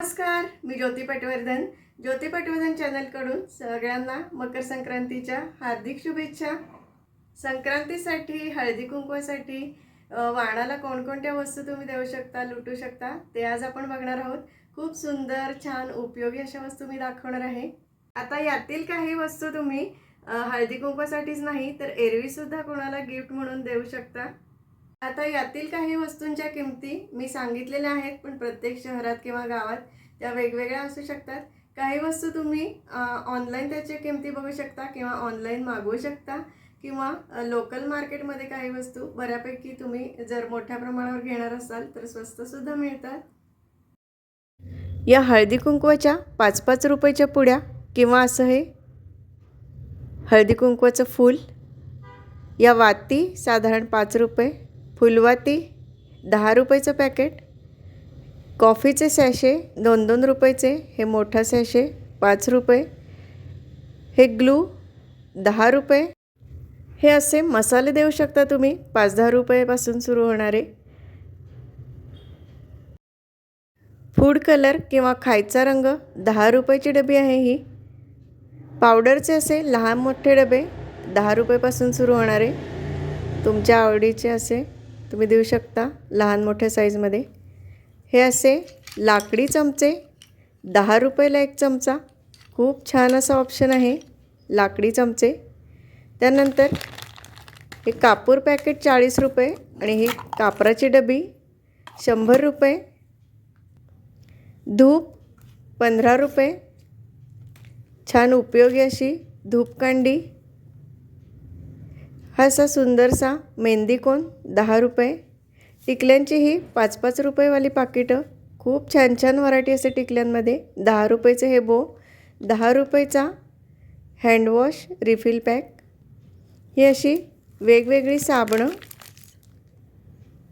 नमस्कार मी ज्योती पटवर्धन. ज्योती पटवर्धन चॅनलकडून सगळ्यांना मकर संक्रांतीच्या हार्दिक शुभेच्छा. संक्रांतीसाठी हळदी कुंकवासाठी वाणाला कोणकोणत्या वस्तू तुम्ही देऊ शकता लुटू शकता ते आज आपण बघणार आहोत. खूप सुंदर छान उपयोगी अशा वस्तू मी दाखवणार आहे. आता यातील काही वस्तू तुम्ही हळदी कुंकवासाठीच नाही तर एरवीसुद्धा कोणाला गिफ्ट म्हणून देऊ शकता. आता यातील काही वस्तूंच्या किमती मी सांगितलेल्या आहेत पण प्रत्येक शहरात किंवा गावात त्या वेगवेगळ्या असू शकतात. काही वस्तू तुम्ही ऑनलाईन त्याच्या किमती बघू शकता किंवा ऑनलाईन मागवू शकता किंवा लोकल मार्केटमध्ये काही वस्तू बऱ्यापैकी तुम्ही जर मोठ्या प्रमाणावर घेणार असाल तर स्वस्तसुद्धा मिळतात. या हळदी कुंकवाच्या पाच पाच रुपयाच्या पुड्या किंवा असं हे हळदी कुंकवाचं फूल या वाती साधारण पाच रुपये फुलवाती दहा रुपयाचं पॅकेट कॉफीचे सॅशे दोन दोन रुपयाचे हे मोठा सॅशे पाच रुपये हे ग्लू दहा रुपये. हे असे मसाले देऊ शकता तुम्ही पाच दहा रुपयापासून सुरू होणारे. फूड कलर किंवा खायचा रंग दहा रुपयाची डबी आहे ही. पावडरचे असे लहान मोठे डबे दहा रुपयेपासून सुरू होणारे. तुमच्या आवडीचे असे तुम्ही देऊ शकता लहान मोठ्या साईजमध्ये. हे असे लाकडी चमचे दहा रुपयाला एक चमचा खूप छान असा ऑप्शन आहे लाकडी चमचे. त्यानंतर हे कापूर पॅकेट चाळीस रुपये आणि ही कापराची डबी शंभर रुपये. धूप पंधरा रुपये. छान उपयोगी अशी धूपकांडी असा सुंदरसा मेंदीकोन दहा रुपये. टिकल्यांची ही पाच पाच रुपयेवाली पाकिटं. खूप छान छान व्हरायटी असते टिकल्यांमध्ये. दहा रुपयेचे हे बो दहा रुपयेचा हँडवॉश रिफिल पॅक ही अशी वेगवेगळी साबणं.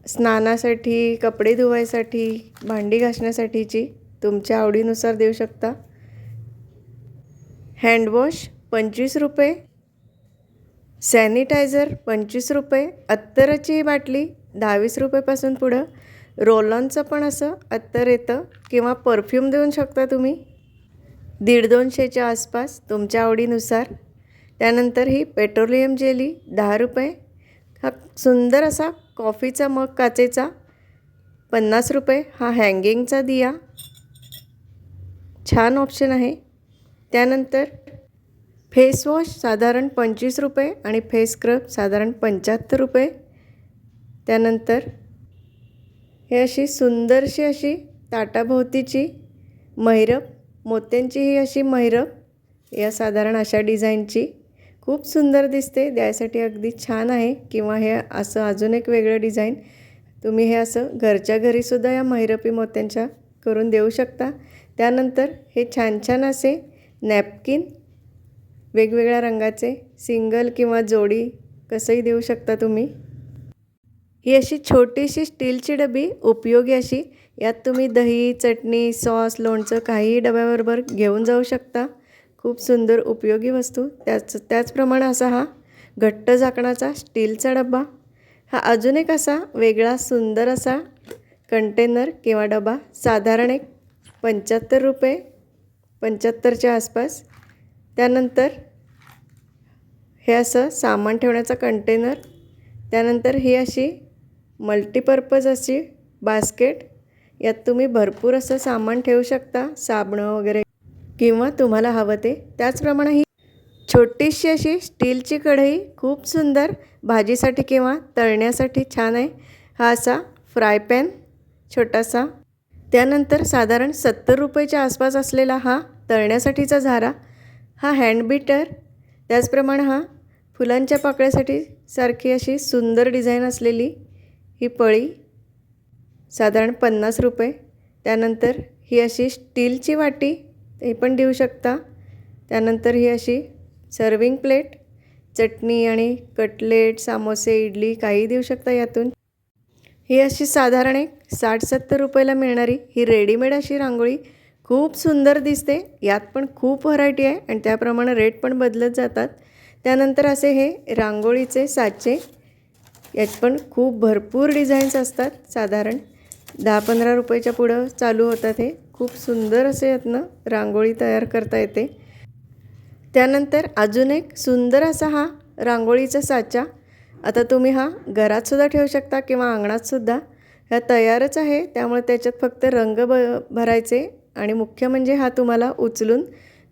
स्नानासाठी कपडे धुवायसाठी भांडी घासण्यासाठीची तुमच्या आवडीनुसार देऊ शकता. हँडवॉश पंचवीस रुपये. सॅनिटायझर पंचवीस रुपये अत्तराची बाटली दहावीस रुपयेपासून पुढं. रोलॉनचं पण असं अत्तर येतं किंवा परफ्यूम देऊ शकता तुम्ही. दीड दोनशेच्या आसपास तुमच्या आवडीनुसार. त्यानंतर ही पेट्रोलियम जेली दहा रुपये. हा सुंदर असा कॉफीचा मग काचेचा पन्नास रुपये. हा हँगिंगचा दिया. छान ऑप्शन आहे. त्यानंतर फेस वॉश साधारण पंचवीस रुपये आणि फेस स्क्रब साधारण पंच्याहत्तर रुपये. त्यानंतर हे अशी सुंदरशी अशी ताटाभोवतीची मैरब मोत्यांची ही अशी मैरब या साधारण अशा डिझाईनची खूप सुंदर दिसते. द्यायसाठी अगदी छान आहे. किंवा हे असं अजून एक वेगळं डिझाईन तुम्ही हे असं घरच्या घरीसुद्धा या मैरपी मोत्यांच्या करून देऊ शकता. त्यानंतर हे छान छान असे नॅपकिन वेगवेगळ्या रंगाचे सिंगल किंवा जोडी कसंही देऊ शकता तुम्ही. ही अशी छोटीशी स्टीलची डबी उपयोगी अशी यात तुम्ही दही चटणी सॉस लोणचं काहीही डब्याबरोबर घेऊन जाऊ शकता. खूप सुंदर उपयोगी वस्तू. त्याच त्याचप्रमाणे असा हा घट्ट झाकणाचा स्टीलचा डबा हा अजून एक असा वेगळा सुंदर असा कंटेनर किंवा डबा. साधारण एक पंच्याहत्तर रुपये पंच्याहत्तरच्या आसपास. त्यानंतर हे असं सामान ठेवण्याचा कंटेनर त्यानंतर ही अशी मल्टीपर्पज अशी बास्केट यात तुम्ही भरपूर असं सामान ठेवू शकता साबणं वगैरे. किंवा तुम्हाला हवं ते. त्याचप्रमाणे ही छोटीशी अशी स्टीलची कढई खूप सुंदर. भाजीसाठी किंवा तळण्यासाठी छान आहे. हा असा फ्राय पॅन छोटासा. त्यानंतर साधारण सत्तर रुपयेच्या आसपास असलेला हा तळण्यासाठीचा झारा. हा हँड बीटर त्याचप्रमाणे हा फुलांच्या पाकळ्यासाठी सारखी अशी सुंदर डिझाईन असलेली ही पळी साधारण पन्नास रुपये. त्यानंतर ही अशी स्टीलची वाटी ते पण देऊ शकता. त्यानंतर ही अशी सर्विंग प्लेट चटणी आणि कटलेट सामोसे इडली काही देऊ शकता यातून. ही अशी साधारण एक साठ सत्तर रुपयाला मिळणारी ही रेडीमेड अशी रांगोळी खूप सुंदर दिसते. यात पण खूप व्हरायटी आहे आणि त्याप्रमाणे रेट पण बदलत जातात. त्यानंतर असे हे रांगोळीचे साचे यात पण खूप भरपूर डिझाईन्स असतात. साधारण दहा पंधरा रुपयाच्या पुढं चालू होतात हे. खूप सुंदर असे यातनं रांगोळी तयार करता येते. त्यानंतर अजून एक सुंदर असा हा रांगोळीचा साचा. आता तुम्ही हा घरातसुद्धा ठेवू शकता किंवा अंगणातसुद्धा ह्या तयारच आहे. त्यामुळे त्याच्यात फक्त रंग ब भरायचे आणि मुख्य म्हणजे हा तुम्हाला उचलून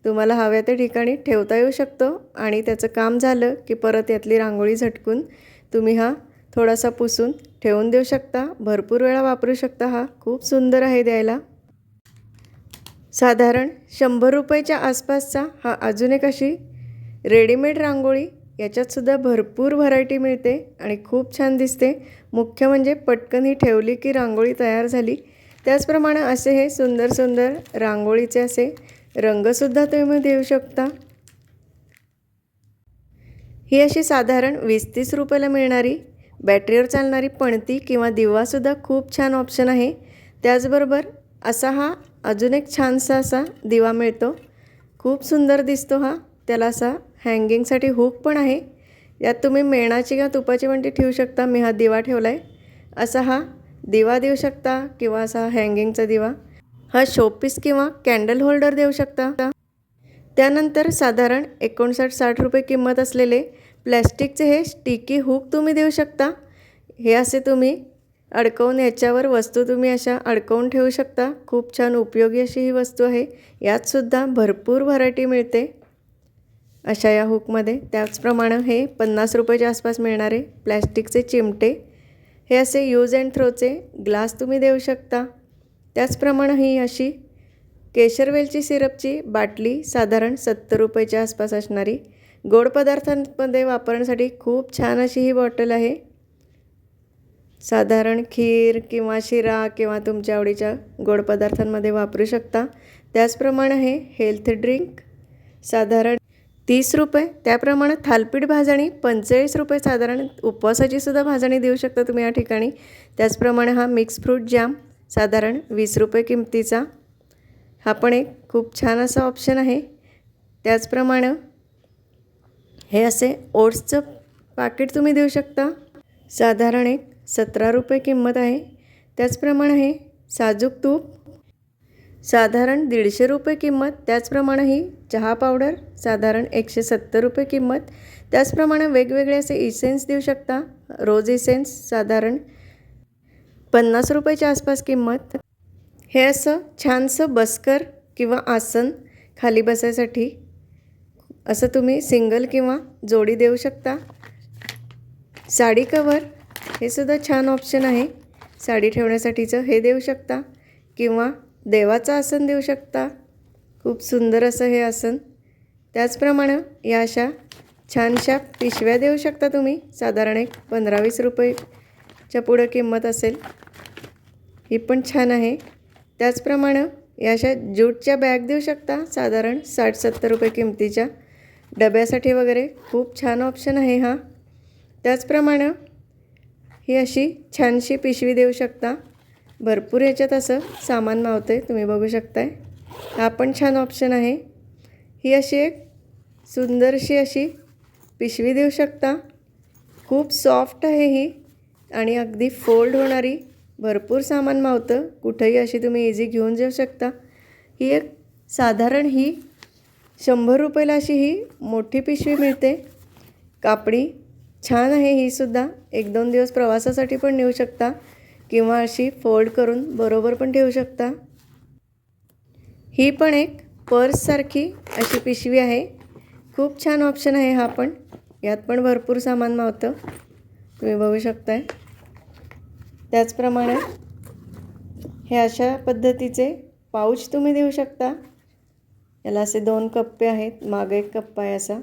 तुम्हाला हव्या त्या ठिकाणी ठेवता येऊ शकतो. आणि त्याचं काम झालं की परत यातली रांगोळी झटकून तुम्ही हा थोडासा पुसून ठेवून देऊ शकता. भरपूर वेळा वापरू शकता हा. खूप सुंदर आहे द्यायला. साधारण शंभर रुपयाच्या आसपासचा हा अजून एक अशी रेडीमेड रांगोळी. याच्यातसुद्धा भरपूर व्हरायटी मिळते आणि खूप छान दिसते. मुख्य म्हणजे पटकन ही ठेवली की रांगोळी तयार झाली. त्याचप्रमाणे असे हे सुंदर सुंदर रांगोळीचे असे रंगसुद्धा तुम्ही देऊ शकता. ही अशी साधारण वीस तीस रुपयाला मिळणारी बॅटरीवर चालणारी पणती किंवा दिवासुद्धा खूप छान ऑप्शन आहे. त्याचबरोबर असा हा अजून एक छानसा असा दिवा मिळतो. खूप सुंदर दिसतो हा. त्याला असा हँगिंगसाठी हुक पण आहे. यात तुम्ही मेणाची किंवा तुपाची वंटी ठेवू शकता. मी हा दिवा ठेवला आहे असा हा दिवा देऊ शकता किंवा असा हँगिंगचा दिवा. हा शोपीस किंवा कॅन्डल होल्डर देऊ शकता. त्यानंतर साधारण एकोणसाठ साठ रुपये किंमत असलेले प्लॅस्टिकचे हे स्टिकी हुक तुम्ही देऊ शकता. हे असे तुम्ही अडकवून याच्यावर वस्तू तुम्ही अशा अडकवून ठेवू शकता. खूप छान उपयोगी अशी ही वस्तू आहे. यातसुद्धा भरपूर व्हरायटी मिळते. अशा या हुकमध्ये त्याचप्रमाणे हे पन्नास रुपयाच्या आसपास मिळणारे प्लॅस्टिकचे चिमटे. हे असे यूज अँड थ्रोचे ग्लास तुम्ही देऊ शकता. त्याचप्रमाणे ही अशी केशरवेलची सिरपची बाटली साधारण सत्तर रुपयाच्या आसपास असणारी गोड पदार्थांमध्ये वापरण्यासाठी खूप छान अशी ही बॉटल आहे. साधारण खीर किंवा शिरा किंवा तुमच्या आवडीच्या गोड पदार्थांमध्ये वापरू शकता. त्याचप्रमाणे हे हेल्थ ड्रिंक साधारण तीस रुपये त्याप्रमाणे थालपीठ भाजणी पंचेचाळीस रुपये साधारण उपवासाची सुद्धा भाजणी देऊ शकता तुम्ही या ठिकाणी. त्याचप्रमाणे हा मिक्स फ्रूट जॅम साधारण वीस रुपये किमतीचा. हा पण एक खूप छान असा ऑप्शन आहे. त्याचप्रमाणे हे असे ओट्सचं पाकिट तुम्ही देऊ शकता. साधारण एक सतरा रुपये किंमत आहे. त्याचप्रमाणे हे साजूक तूप. साधारण दीडशे रुपये किंमत. त्याचप्रमाणे ही चहा पावडर साधारण एकशे सत्तर रुपये किंमत. त्याचप्रमाणे वेगवेगळे असे इसेन्स देऊ शकता. रोज इसेन्स साधारण पन्नास रुपयाच्या आसपास किंमत. हे असं छानसं बसकर किंवा आसन खाली बसायसाठी. असं तुम्ही सिंगल किंवा जोडी देऊ शकता. साडी कवर हे सुद्धा छान ऑप्शन आहे. साडी ठेवण्यासाठीचं हे देऊ शकता किंवा देवाचं आसन देऊ शकता. खूप सुंदर असं हे आसन. त्याचप्रमाणे या अशा छानशा पिशव्या देऊ शकता तुम्ही. साधारण एक पंधरा वीस च्या पुढं किंमत असेल. ही पण छान आहे. त्याचप्रमाणे या अशा ज्यूटच्या बॅग देऊ शकता. साधारण साठ सत्तर रुपये किमतीच्या. डब्यासाठी वगैरे खूप छान ऑप्शन आहे हा. त्याचप्रमाणे ही अशी छानशी पिशवी देऊ शकता. भरपूर याच्यात असं सामान मावतं आहे तुम्ही बघू शकताय. हा पण छान ऑप्शन आहे. ही अशी एक सुंदरशी अशी पिशवी देऊ शकता. खूप सॉफ्ट आहे ही. आणि अगदी फोल्ड होणारी भरपूर सामान मावतं. कुठंही अशी तुम्ही इझी घेऊन जाऊ शकता. ही एक साधारण ही शंभर रुपयाला अशी ही मोठी पिशवी मिळते. कापडी छान आहे ही सुद्धा. एक दोन दिवस प्रवासासाठी पण नेऊ शकता. किंवा अशी फोल्ड करून बरोबर पण ठेवू शकता. ही पण एक पर्ससारखी अशी पिशवी आहे. खूप छान ऑप्शन आहे हा पण. यात पण भरपूर सामान मावतं. तुम्ही बघू शकताय. त्याचप्रमाणे हे अशा पद्धतीचे पाऊच तुम्ही देऊ शकता. याला असे दोन कप्पे आहेत. मागं एक कप्पा आहे असा.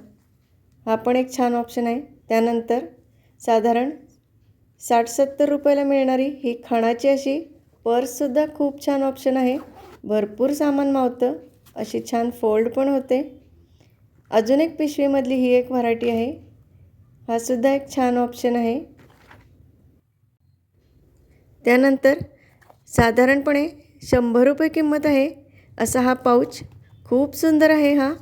हा पण एक छान ऑप्शन आहे. त्यानंतर साधारण साठ सत्तर रुपयाला मिळणारी ही खणाची अशी पर्ससुद्धा खूप छान ऑप्शन आहे. भरपूर सामान मावतं. अशी छान फोल्ड पण होते. अजून एक पिशवीमधली ही एक व्हरायटी आहे. हा सुद्धा एक छान ऑप्शन आहे. त्यानंतर साधारणपणे शंभर रुपये किंमत आहे असा हा पाऊच खूप सुंदर आहे हा.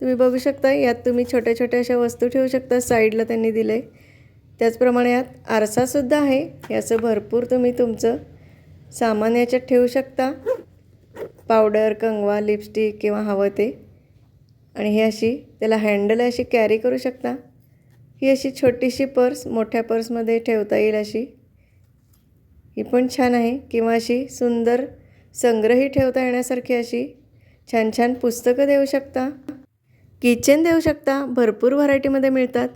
तुम्ही बघू शकता यात तुम्ही छोट्या छोट्या अशा वस्तू ठेवू शकता साईडला त्यांनी दिलं आहे त्याचप्रमाणे यात आरसासुद्धा आहे. याचं भरपूर तुम्ही तुमचं सामान याच्यात ठेवू शकता. पावडर कंगवा लिपस्टिक किंवा हवं ते. आणि ही अशी त्याला हँडल अशी कॅरी करू शकता. ही अशी छोटीशी पर्स मोठ्या पर्समध्ये ठेवता येईल अशी. ही पण छान आहे. किंवा अशी सुंदर संग्रही ठेवता येण्यासारखी अशी छान छान पुस्तकं देऊ शकता. किचन देऊ शकता. भरपूर व्हरायटीमध्ये मिळतात.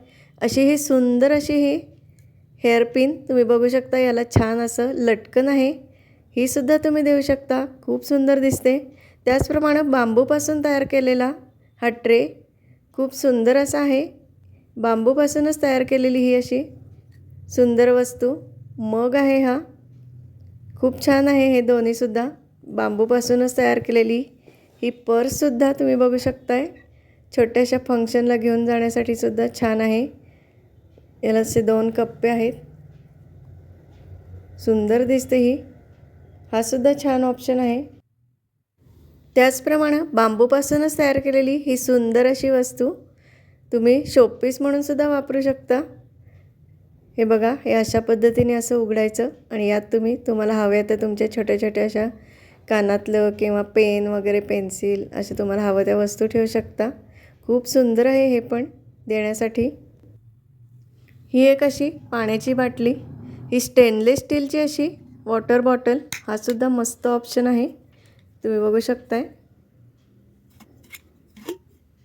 अशी ही सुंदर अशी ही हेअरपिन तुम्ही बघू शकता. याला छान असं लटकन आहे. ही सुद्धा तुम्ही देऊ शकता. खूप सुंदर दिसते. त्याचप्रमाणे बांबूपासून तयार केलेला हा ट्रे खूप सुंदर असा आहे. बांबूपासूनच तयार केलेली ही अशी सुंदर वस्तू. मग आहे हा खूप छान आहे हे दोन्हीसुद्धा बांबूपासूनच तयार केलेली ही पर्ससुद्धा तुम्ही बघू शकताय. छोट्याशा फंक्शनला घेऊन जाण्यासाठी सुद्धा छान आहे. याला असे दोन कप्पे आहेत. सुंदर दिसते ही. हा सुद्धा छान ऑप्शन आहे. त्याचप्रमाणे बांबूपासूनच तयार केलेली ही सुंदर अशी वस्तू तुम्ही शोपीस म्हणून सुद्धा वापरू शकता. हे बघा हे अशा पद्धतीने असं उघडायचं आणि यात तुम्ही तुम्हाला हव्या तर तुमच्या छोट्या छोट्या अशा कानातलं किंवा पेन वगैरे पेन्सिल असे तुम्हाला हवं त्या वस्तू ठेवू शकता. खूप सुंदर आहे हे पण देण्यासाठी. ही एक अशी पाण्याची बाटली. ही स्टेनलेस स्टीलची अशी वॉटर बॉटल हा सुद्धा मस्त ऑप्शन आहे. तुम्ही बघू शकताय.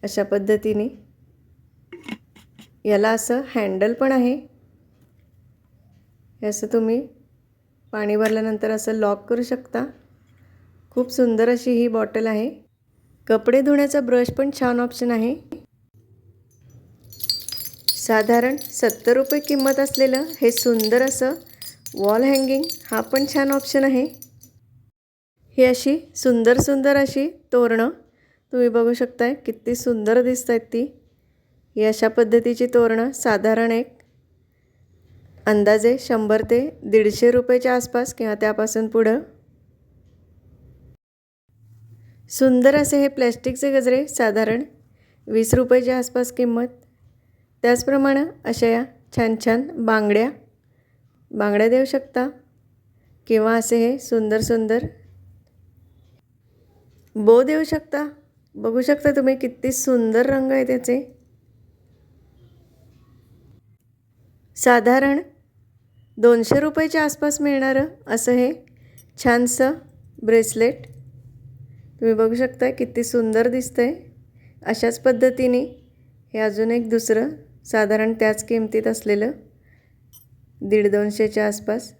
अशा पद्धतीने. याला असं हँडल पण आहे. हे असं तुम्ही पाणी भरल्यानंतर असं लॉक करू शकता. खूप सुंदर अशी ही बॉटल आहे. कपडे धुण्याचा ब्रश पण छान ऑप्शन आहे. साधारण सत्तर रुपये किंमत असलेलं हे सुंदर असं वॉल हँगिंग हा पण छान ऑप्शन आहे. ही अशी सुंदर सुंदर अशी तोरणं तुम्ही बघू शकताय. किती सुंदर दिसत आहेत ती. ही अशा पद्धतीची तोरणं साधारण एक अंदाजे शंभर ते दीडशे रुपयाच्या आसपास किंवा त्यापासून पुढं. सुंदर असे हे प्लॅस्टिकचे गजरे साधारण वीस रुपयाच्या आसपास किंमत. त्याचप्रमाणे अशा या छान छान बांगड्या बांगड्या देऊ शकता किंवा असे हे सुंदर सुंदर बो देऊ शकता. बघू शकता तुम्ही किती सुंदर रंग आहे त्याचे. साधारण दोनशे रुपयाच्या आसपास मिळणारं असं हे छानसं ब्रेसलेट. तुम्ही बघू शकता किती सुंदर दिसतं आहे अशाच पद्धतीने हे अजून एक दुसरं साधारण त्याच किमतीत असलेलं दीड दोनशेच्या आसपास.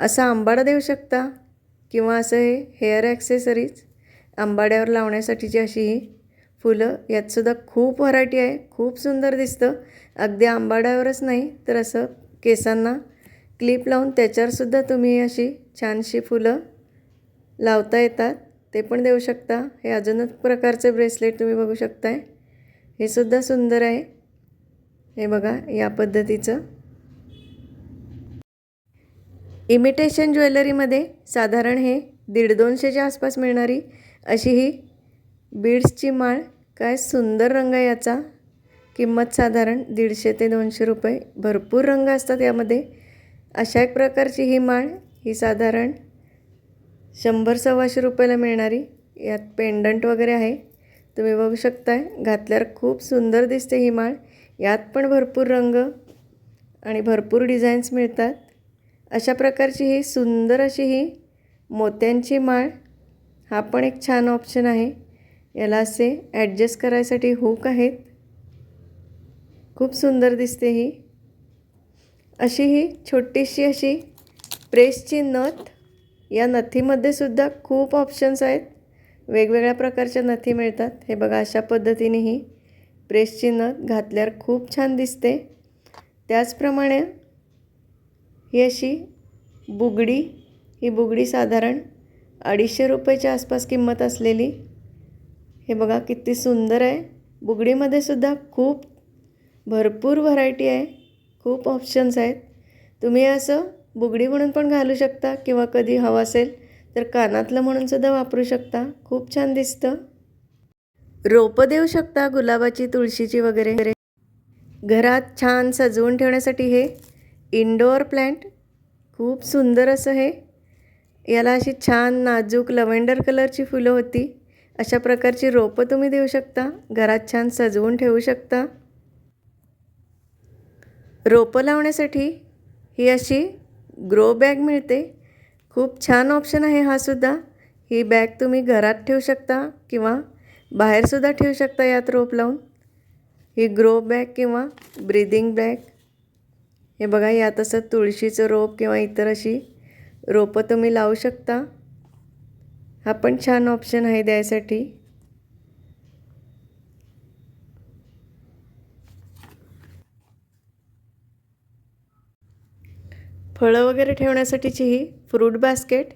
असा आंबाडा देऊ शकता किंवा असं हे हेअर ॲक्सेसरीज आंबाड्यावर लावण्यासाठीची अशी ही फुलं यातसुद्धा खूप व्हरायटी आहे. खूप सुंदर दिसतं. अगदी आंबाड्यावरच नाही तर असं केसांना क्लिप लावून त्याच्यावरसुद्धा तुम्ही अशी छानशी फुलं लावता येतात. ते पण देऊ शकता. हे अजूनच प्रकारचे ब्रेसलेट तुम्ही बघू शकताय. हे सुद्धा सुंदर आहे. हे बघा या पद्धतीचं. इमिटेशन ज्वेलरीमध्ये साधारण हे दीड दोनशेच्या आसपास मिळणारी अशी ही बीड्सची माळ काय सुंदर रंग आहे याचा. किंमत साधारण दीडशे ते दोनशे रुपये. भरपूर रंग असतात यामध्ये. अशा एक प्रकारची ही माळ ही साधारण शंभर सव्वाशे रुपयाला मिळणारी. यात पेंडंट वगैरे आहे. तुम्ही बघू शकताय. घातल्यावर खूप सुंदर दिसते ही माळ. यात पण भरपूर रंग आणि भरपूर डिझाईन्स मिळतात. अशा प्रकारची ही सुंदर अशी ही मोत्यांची माळ. हा पण एक छान ऑप्शन आहे. याला असे ॲडजस्ट करायसाठी हुक आहेत. खूप सुंदर दिसते ही. अशी ही छोटीशी अशी प्रेसची नथ. या नथीमध्ये सुद्धा खूप ऑप्शन्स आहेत. वेगवेगळ्या प्रकारच्या नथी मिळतात. हे बघा अशा पद्धतीने ही प्रेसची नथ घातल्यावर खूप छान दिसते. त्याचप्रमाणे ही अशी बुगडी ही बुगडी साधारण अडीचशे रुपयाच्या आसपास किंमत असलेली हे बघा किती सुंदर आहे. बुगडीमध्ये सुद्धा खूप भरपूर व्हरायटी आहे. खूप ऑप्शन्स आहेत. तुम्ही असं बुगडी म्हणून पण घालू शकता किंवा कधी हवं असेल तर कानातलं म्हणून सुद्धा वापरू शकता. खूप छान दिसतं. रोपं देऊ शकता गुलाबाची तुळशीची वगैरे. घरात छान सजवून ठेवण्यासाठी हे इनडोअर प्लॅन्ट खूप सुंदर असं हे. याला अशी छान नाजूक लव्हेंडर कलरची फुलं होती. अशा प्रकारची रोपं तुम्ही देऊ शकता. घरात छान सजवून ठेवू शकता. रोपं लावण्यासाठी ही अशी ग्रो बॅग मिळते. खूप छान ऑप्शन आहे हा सुद्धा. ही बॅग तुम्ही घरात ठेवू शकता किंवा बाहेरसुद्धा ठेवू शकता यात रोप लावून. ही ग्रो बॅग किंवा ब्रिदिंग बॅग हे बघा यात असं तुळशीचं रोप किंवा इतर अशी रोपं तुम्ही लावू शकता. हा पण छान ऑप्शन आहे द्यायसाठी. फळं वगैरे ठेवण्यासाठीची ही फ्रूट बास्केट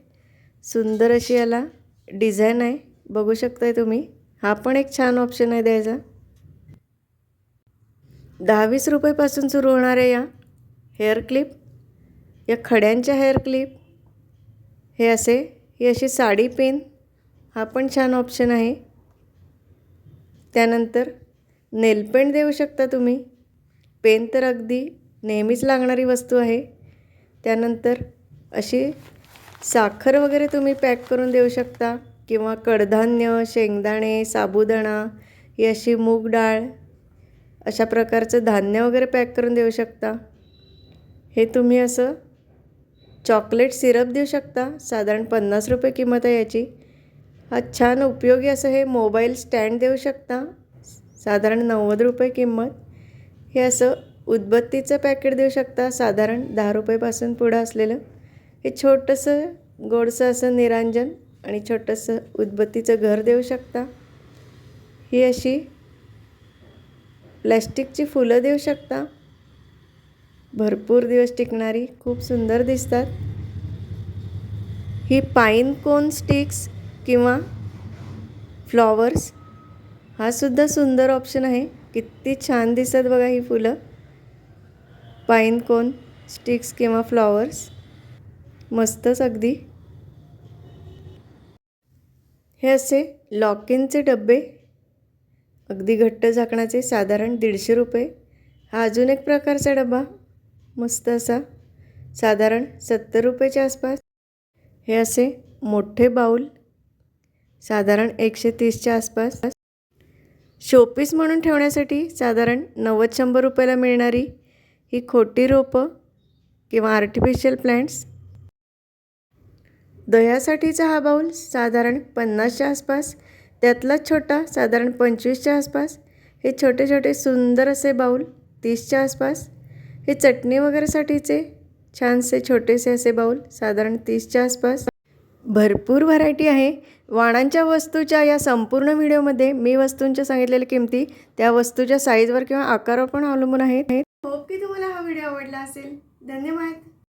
सुंदर अशी याला डिझाईन आहे. बघू शकताय तुम्ही. हा पण एक छान ऑप्शन आहे द्यायचा. दहावीस रुपयेपासून सुरू होणाऱ्या या हेअर क्लिप या खड्यांच्या हेअर क्लिप हे असे ही अशी साडी पेन. हा पण छान ऑप्शन आहे. त्यानंतर नेलपेंट देऊ शकता तुम्ही. पेन तर अगदी नेहमीच लागणारी वस्तू आहे. त्यानंतर अशी साखर वगैरे तुम्ही पॅक करून देऊ शकता. किंवा कडधान्य शेंगदाणे साबुदाणा ही अशी मूग डाळ अशा प्रकारचं धान्य वगैरे पॅक करून देऊ शकता. हे तुम्ही असं चॉकलेट सिरप देऊ शकता? साधारण पन्नास रुपये किंमत आहे याची. हा छान उपयोगी असं हे मोबाईल स्टँड देऊ शकता? साधारण नव्वद रुपये किंमत. हे असं उदबत्तीचं पॅकेट देऊ शकता? साधारण दहा रुपयेपासून पुढं असलेलं. हे छोटंसं गोडसं असं निरांजन आणि छोटंसं उदबत्तीचं घर देऊ शकता. ही अशी प्लॅस्टिकची फुलं देऊ शकता. भरपूर दिवस टिकणारी खूप सुंदर दिसतात. ही पाईन कोन स्टिक्स किंवा फ्लॉवर्स हा सुद्धा सुंदर ऑप्शन आहे. किती छान दिसतात बघा ही फुलं. पाईन कोन स्टिक्स किंवा फ्लॉवर्स. मस्तच अगदी. हे असे लॉकिनचे डबे अगदी घट्ट झाकणाचे साधारण दीडशे रुपये. हा अजून एक प्रकारचा डबा मस्त असा. साधारण सत्तर रुपयाच्या आसपास. हे असे मोठे बाऊल. साधारण एकशे तीसच्या आसपास. शोपीस म्हणून ठेवण्यासाठी साधारण नव्वद शंभर रुपयाला मिळणारी ही खोटी रोपं किंवा आर्टिफिशियल प्लॅन्ट्स दह्यासाठीचा हा बाऊल साधारण पन्नासच्या आसपास. त्यातलाच छोटा साधारण पंचवीसच्या आसपास. हे छोटे छोटे सुंदर असे बाऊल तीसच्या आसपास. हे चटणी वगैरेसाठीचे छानसे छोटेसे असे बाऊल साधारण तीसच्या आसपास. भरपूर व्हरायटी आहे. वाणांच्या वस्तूच्या या संपूर्ण व्हिडिओमध्ये मी वस्तूंच्या सांगितलेल्या किमती त्या वस्तूच्या साईजवर किंवा आकारावर पण अवलंबून आहेत. होप की तुम्हाला हा व्हिडिओ आवडला असेल. धन्यवाद.